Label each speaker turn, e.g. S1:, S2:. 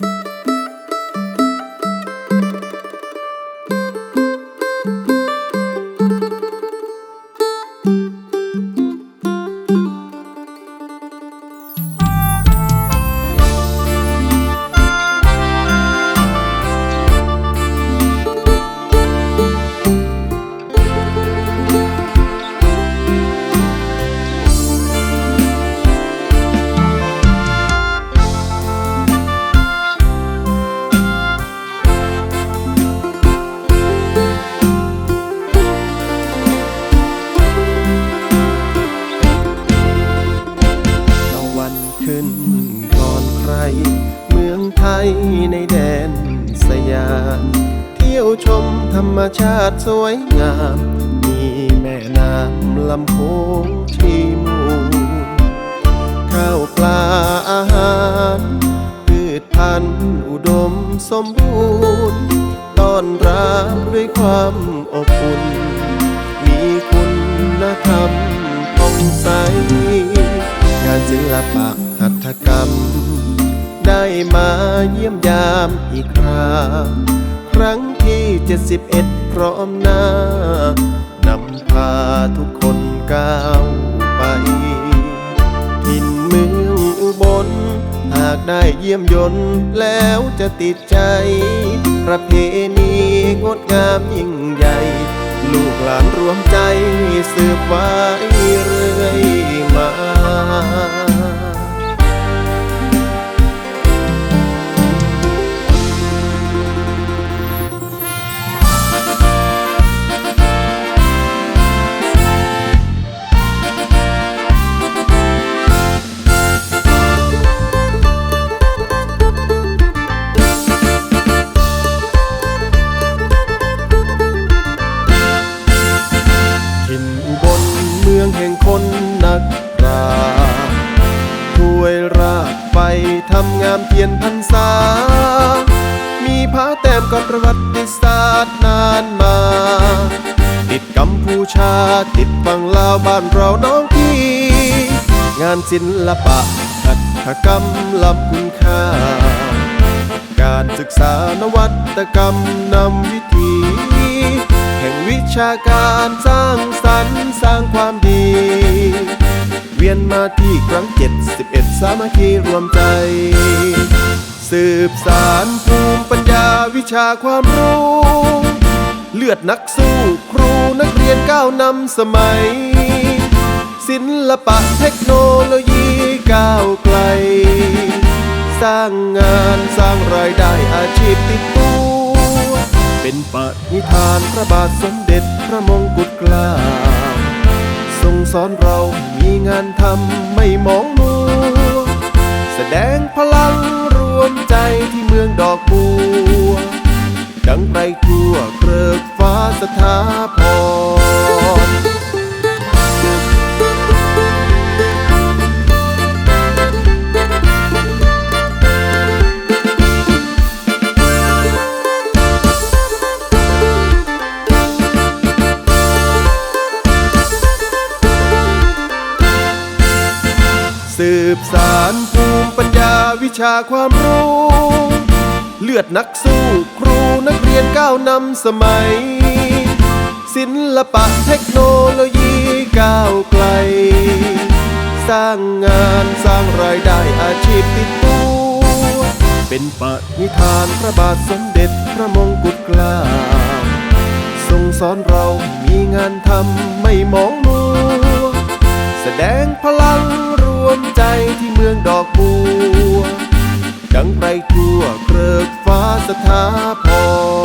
S1: ต เที่ยวชมธรรมชาติสวยงาม มีแม่น้ำลำโพงที่มูลข้าวปลาอาหารพืชพันธุ์อุดมสมบูรณ์ต้อนรับด้วยความอบอุ่น มีคุณธรรมผ่องใสงานศิลปะหัตถกรรม ได้มาเยี่ยมยามอีกคราครั้งที่71พร้อมหน้านำพาทุกคนก้าวไปถิ่นเมืองอุบล หากได้เยี่ยมยนต์แล้วจะติดใจ ประเพณีงดงามยิ่งใหญ่ ลูกหลานรวมใจสืบไว้เรื่อยมาำงามเทียนพรรษา มีผาแต้มกับประวัติศาสตร์นานมา ติดกัมพูชาติดฝั่งลาวบ้านเราน้องพี่ งานศิลปะหัตถกรรมล้ำคุณค่า การศึกษานวัตกรรมนำวิถีแห่งวิชาการสร้างสรรค์สร้างความดี เวียนมาที่ครั้งเจ็ดสิบเอ็ดสามัคคีรวมใจ สืบสารภูมิปัญญาวิชาความรู้ เลือดนักสู้ครูนักเรียนก้าวนำสมัย ศิลปะเทคโนโลยีก้าวไกล สร้างงานสร้างรายได้อาชีพติดตัวเป็นปณิธานพระบาทสมเด็จพระมงกุฎเกล้า สอนเรามีงานทำไม่มองมัว แสดงพลัง สืบสารภูมิปัญญาวิชาความรู้ เลือดนักสู้ครูนักเรียนก้าวนำสมัย ศิลปะเทคโนโลยีก้าวไกล สร้างงานสร้างรายได้อาชีพติดตัวเป็นปณิธานพระบาทสมเด็จพระมงกุฎเกล้าทรงสอนเรามีงานทำไม่มองมัว แสดงพลัง วนใจที่เมืองดอกบัว ดังไปทั่วเกริกฟ้าสถาพร